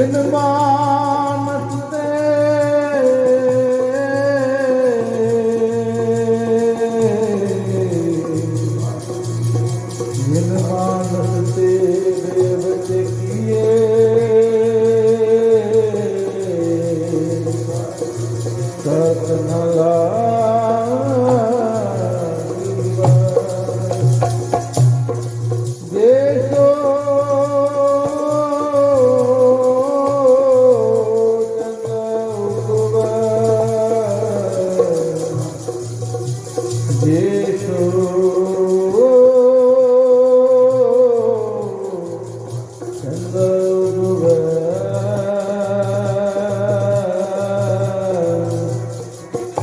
in the mall. सतनला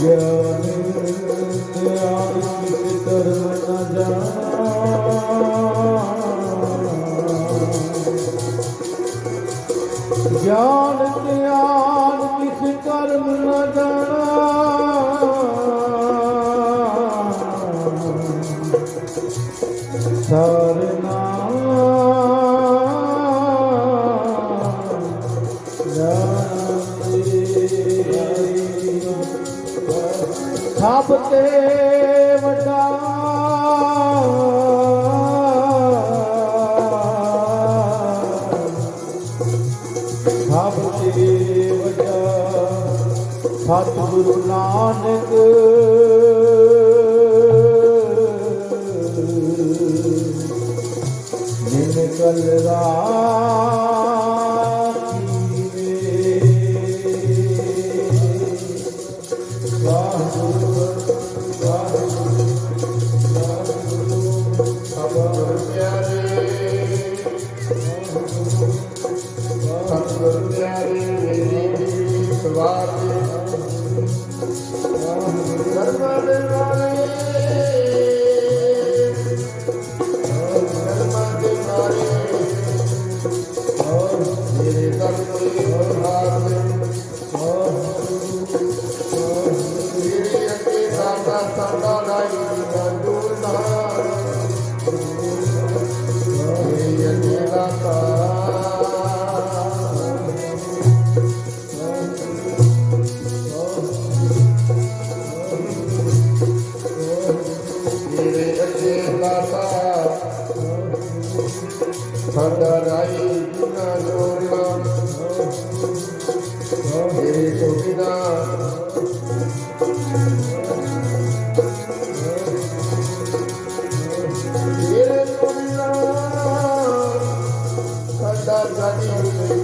Yeah. ਰੱਬ ਤੇ ਵੱਡਾ। ਸਭ ਤੇ ਵੱਡਾ। ਸਤਿਗੁਰੂ ਨਾਨਕ। ਜਿਨ ਕਲ ਰਾਮ Hare Hare Brasil.